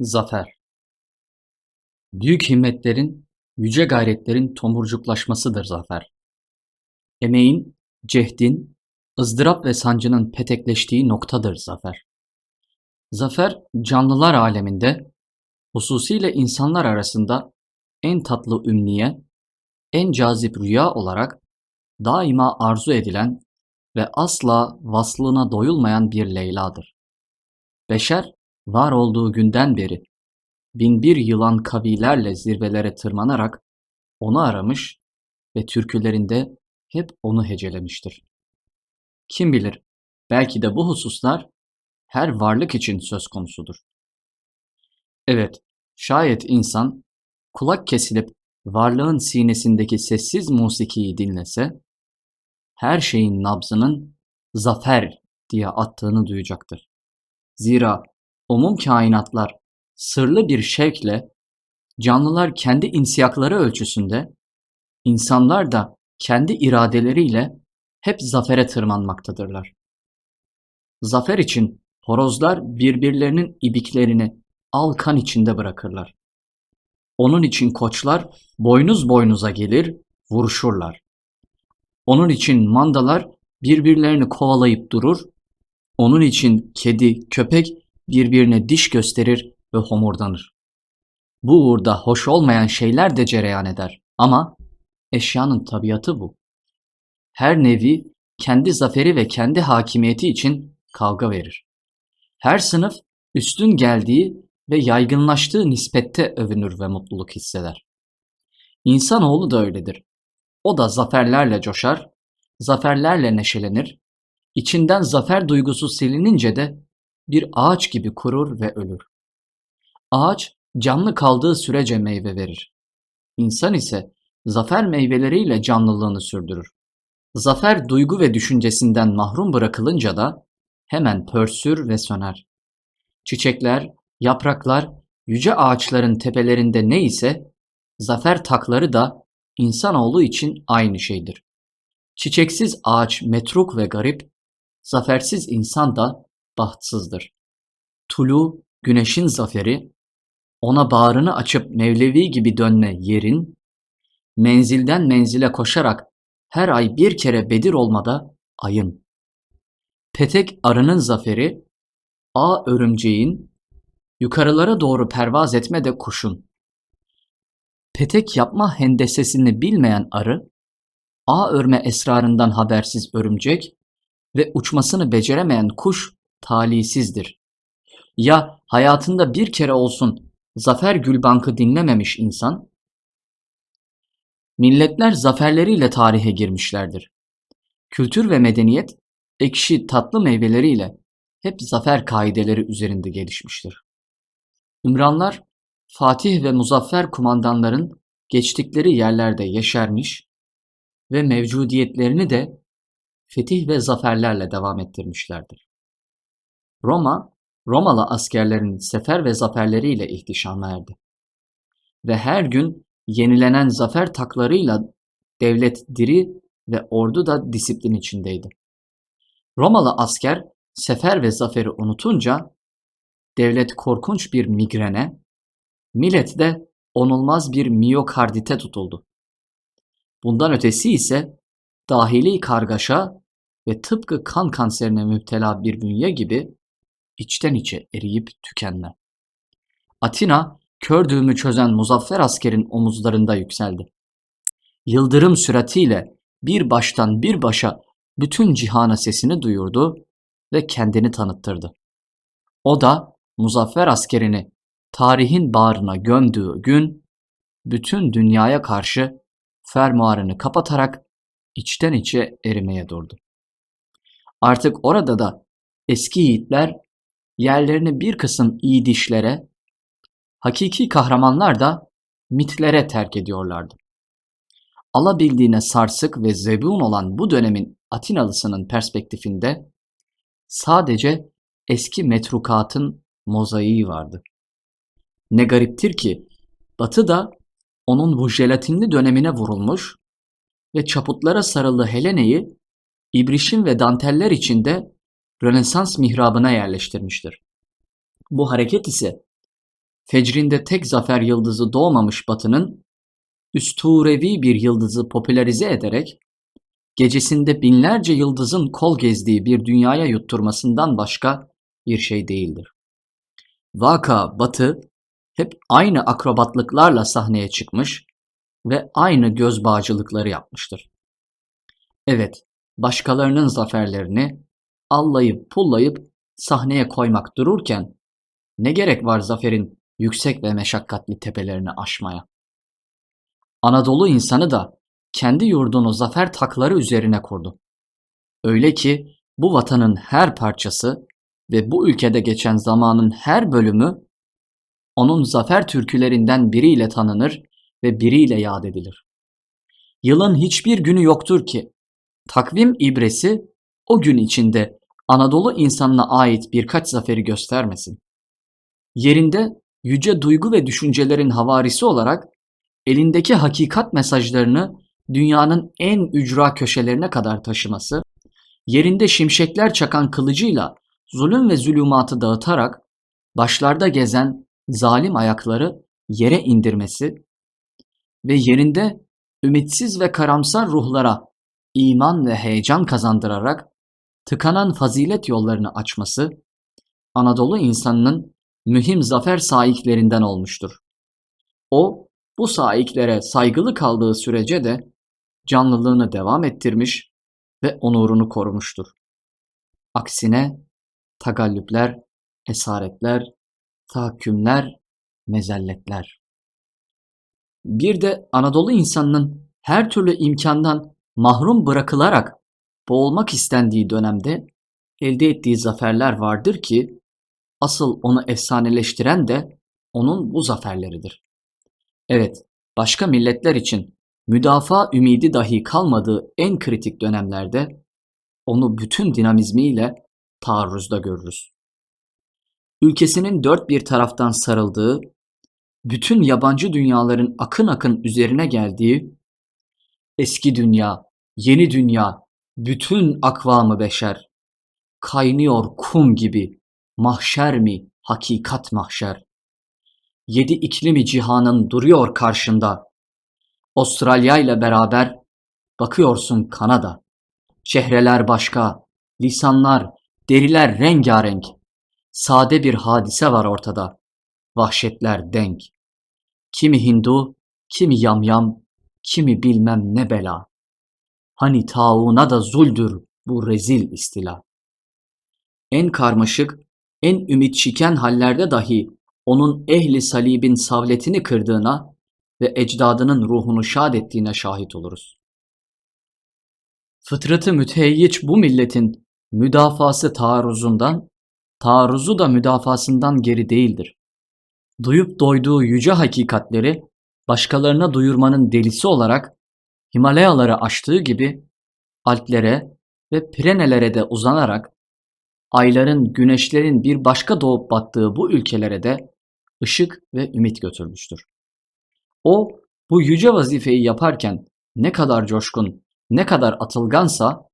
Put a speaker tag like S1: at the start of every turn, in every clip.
S1: Zafer Büyük himmetlerin, yüce gayretlerin tomurcuklaşmasıdır zafer. Emeğin, cehdin, ızdırap ve sancının petekleştiği noktadır zafer. Zafer, canlılar aleminde, hususiyle insanlar arasında en tatlı ümniye, en cazip rüya olarak daima arzu edilen ve asla vaslına doyulmayan bir Leyla'dır. Beşer, var olduğu günden beri binbir yılan kavilerle zirvelere tırmanarak onu aramış ve türkülerinde hep onu hecelemiştir. Kim bilir, belki de bu hususlar her varlık için söz konusudur. Evet, şayet insan kulak kesilip varlığın sinesindeki sessiz musikiyi dinlese, her şeyin nabzının zafer diye attığını duyacaktır. Zira umum kainatlar sırlı bir şevkle, canlılar kendi insiyakları ölçüsünde, insanlar da kendi iradeleriyle hep zafere tırmanmaktadırlar. Zafer için horozlar birbirlerinin ibiklerini al kan içinde bırakırlar. Onun için koçlar boynuz boynuza gelir, vuruşurlar. Onun için mandalar birbirlerini kovalayıp durur, onun için kedi, köpek birbirine diş gösterir ve homurdanır. Bu uğurda hoş olmayan şeyler de cereyan eder ama eşyanın tabiatı bu. Her nevi kendi zaferi ve kendi hakimiyeti için kavga verir. Her sınıf üstün geldiği ve yaygınlaştığı nispette övünür ve mutluluk hisseder. İnsanoğlu da öyledir. O da zaferlerle coşar, zaferlerle neşelenir, içinden zafer duygusu silinince de bir ağaç gibi kurur ve ölür. Ağaç canlı kaldığı sürece meyve verir. İnsan ise zafer meyveleriyle canlılığını sürdürür. Zafer duygu ve düşüncesinden mahrum bırakılınca da hemen pörsür ve söner. Çiçekler, yapraklar, yüce ağaçların tepelerinde ne ise zafer takları da insanoğlu için aynı şeydir. Çiçeksiz ağaç metruk ve garip, zafersiz insan da bahtsızdır. Tulu, güneşin zaferi, ona bağrını açıp Mevlevi gibi dönme yerin, menzilden menzile koşarak her ay bir kere Bedir olmada ayın. Petek arının zaferi, ağ örümceğin, yukarılara doğru pervaz etme de kuşun. Petek yapma hendesesini bilmeyen arı, ağ örme esrarından habersiz örümcek ve uçmasını beceremeyen kuş talisizdir. Ya hayatında bir kere olsun Zafer Gülbank'ı dinlememiş insan, milletler zaferleriyle tarihe girmişlerdir. Kültür ve medeniyet ekşi tatlı meyveleriyle hep zafer kaideleri üzerinde gelişmiştir. Ümranlar Fatih ve Muzaffer kumandanların geçtikleri yerlerde yeşermiş ve mevcudiyetlerini de fetih ve zaferlerle devam ettirmişlerdir. Roma, Romalı askerlerin sefer ve zaferleriyle ihtişama erdi. Ve her gün yenilenen zafer taklarıyla devlet diri ve ordu da disiplin içindeydi. Romalı asker sefer ve zaferi unutunca devlet korkunç bir migrene, millet de onulmaz bir miyokardite tutuldu. Bundan ötesi ise dahili kargaşa ve tıpkı kan kanserine müptela bir bünye gibi içten içe eriyip tükenme. Atina, kör düğümü çözen muzaffer askerin omuzlarında yükseldi. Yıldırım süratiyle bir baştan bir başa bütün cihana sesini duyurdu ve kendini tanıttırdı. O da muzaffer askerini tarihin bağrına gömdüğü gün bütün dünyaya karşı fermuarını kapatarak içten içe erimeye durdu. Artık orada da eski yiğitler yerlerini bir kısım iyi dişlere, hakiki kahramanlar da mitlere terk ediyorlardı. Alabildiğine sarsık ve zebun olan bu dönemin Atinalısının perspektifinde sadece eski metrukatın mozaiği vardı. Ne gariptir ki Batı da onun bu jelatinli dönemine vurulmuş ve çaputlara sarılı Helene'yi ibrişim ve danteller içinde Rönesans mihrabına yerleştirmiştir. Bu hareket ise fecrində tek zafer yıldızı doğmamış Batı'nın üsturevi bir yıldızı popülerize ederek gecesinde binlerce yıldızın kol gezdiği bir dünyaya yutturmasından başka bir şey değildir. Vaka Batı hep aynı akrobatlıklarla sahneye çıkmış ve aynı göz bağcılıkları yapmıştır. Evet, başkalarının zaferlerini allayıp pullayıp sahneye koymak dururken ne gerek var zaferin yüksek ve meşakkatli tepelerini aşmaya? Anadolu insanı da kendi yurdunu zafer takları üzerine kurdu. Öyle ki bu vatanın her parçası ve bu ülkede geçen zamanın her bölümü onun zafer türkülerinden biriyle tanınır ve biriyle yad edilir. Yılın hiçbir günü yoktur ki takvim ibresi o gün içinde Anadolu insanına ait birkaç zaferi göstermesin. Yerinde yüce duygu ve düşüncelerin havarisi olarak elindeki hakikat mesajlarını dünyanın en ücra köşelerine kadar taşıması, yerinde şimşekler çakan kılıcıyla zulüm ve zulümatı dağıtarak başlarda gezen zalim ayakları yere indirmesi ve yerinde ümitsiz ve karamsar ruhlara iman ve heyecan kazandırarak tıkanan fazilet yollarını açması Anadolu insanının mühim zafer saiklerinden olmuştur. O bu saiklere saygılı kaldığı sürece de canlılığını devam ettirmiş ve onurunu korumuştur. Aksine tagallüpler, esaretler, tahakkümler, mezelletler. Bir de Anadolu insanının her türlü imkandan mahrum bırakılarak boğulmak istendiği dönemde elde ettiği zaferler vardır ki asıl onu efsaneleştiren de onun bu zaferleridir. Evet, başka milletler için müdafaa ümidi dahi kalmadığı en kritik dönemlerde onu bütün dinamizmiyle taarruzda görürüz. Ülkesinin dört bir taraftan sarıldığı, bütün yabancı dünyaların akın akın üzerine geldiği, eski dünya, yeni dünya, bütün akvamı beşer, kaynıyor kum gibi, mahşer mi, hakikat mahşer. Yedi iklimi cihanın duruyor karşında. Avustralya ile beraber bakıyorsun Kanada. Çehreler başka, lisanlar, deriler rengarenk. Sade bir hadise var ortada. Vahşetler denk. Kimi Hindu, kimi yamyam, kimi bilmem ne bela. Hani tauna da zuldür bu rezil istila. En karmaşık, en ümit şiken hallerde dahi onun ehli salibin savletini kırdığına ve ecdadının ruhunu şad ettiğine şahit oluruz. Fıtratı mütehiyyiç bu milletin müdafası taarruzundan, taarruzu da müdafasından geri değildir. Duyup doyduğu yüce hakikatleri başkalarına duyurmanın delisi olarak Himalayaları aştığı gibi Alplere ve Pirenelere de uzanarak ayların, güneşlerin bir başka doğup battığı bu ülkelere de ışık ve ümit götürmüştür. O bu yüce vazifeyi yaparken ne kadar coşkun, ne kadar atılgansa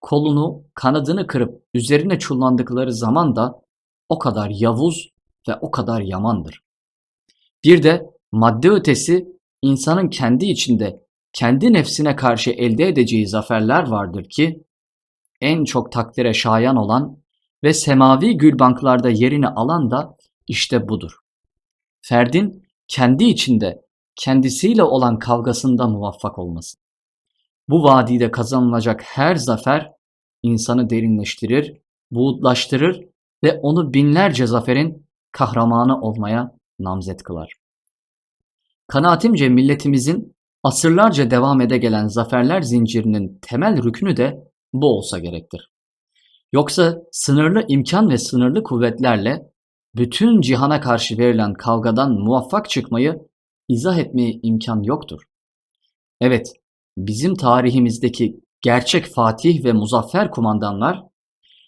S1: kolunu, kanadını kırıp üzerine çullandıkları zaman da o kadar yavuz ve o kadar yamandır. Bir de madde ötesi insanın kendi içinde kendi nefsine karşı elde edeceği zaferler vardır ki en çok takdire şayan olan ve semavi gülbanklarda yerini alan da işte budur. Ferdin kendi içinde kendisiyle olan kavgasında muvaffak olması. Bu vadide kazanılacak her zafer insanı derinleştirir, buğutlaştırır ve onu binlerce zaferin kahramanı olmaya namzet kılar. Kanaatimce milletimizin asırlarca devam ede gelen zaferler zincirinin temel rüknü de bu olsa gerektir. Yoksa sınırlı imkan ve sınırlı kuvvetlerle bütün cihana karşı verilen kavgadan muvaffak çıkmayı izah etmeye imkan yoktur. Evet, bizim tarihimizdeki gerçek fatih ve muzaffer kumandanlar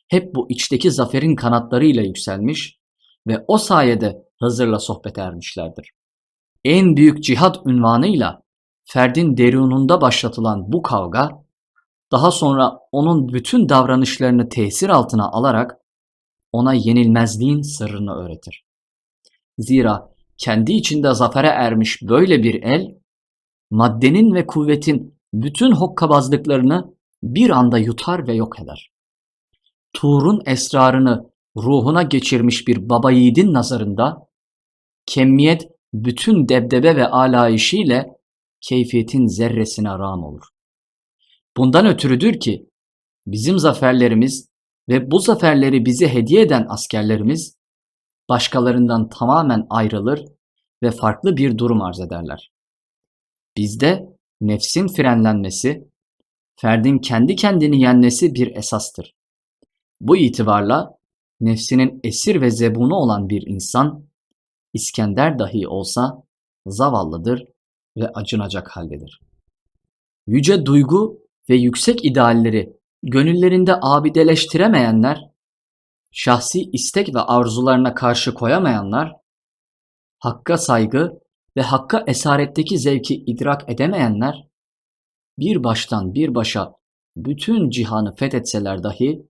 S1: hep bu içteki zaferin kanatlarıyla yükselmiş ve o sayede Hızır'la sohbet ermişlerdir. En büyük cihat ünvanıyla ferdin derununda başlatılan bu kavga daha sonra onun bütün davranışlarını tesir altına alarak ona yenilmezliğin sırrını öğretir. Zira kendi içinde zafere ermiş böyle bir el, maddenin ve kuvvetin bütün hokkabazlıklarını bir anda yutar ve yok eder. Tuğrun esrarını ruhuna geçirmiş bir baba yiğidin nazarında, kemmiyet bütün debdebe ve alayişiyle keyfiyetin zerresine rağm olur. Bundan ötürüdür ki bizim zaferlerimiz ve bu zaferleri bize hediye eden askerlerimiz başkalarından tamamen ayrılır ve farklı bir durum arz ederler. Bizde nefsin frenlenmesi, ferdin kendi kendini yenmesi bir esastır. Bu itibarla nefsinin esir ve zebunu olan bir insan, İskender dahi olsa zavallıdır ve acınacak haldedir. Yüce duygu ve yüksek idealleri gönüllerinde abideleştiremeyenler, şahsi istek ve arzularına karşı koyamayanlar, hakka saygı ve hakka esaretteki zevki idrak edemeyenler, bir baştan bir başa bütün cihanı fethetseler dahi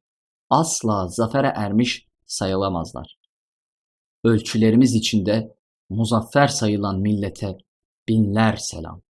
S1: asla zafere ermiş sayılamazlar. Ölçülerimiz içinde muzaffer sayılan millete binler selam.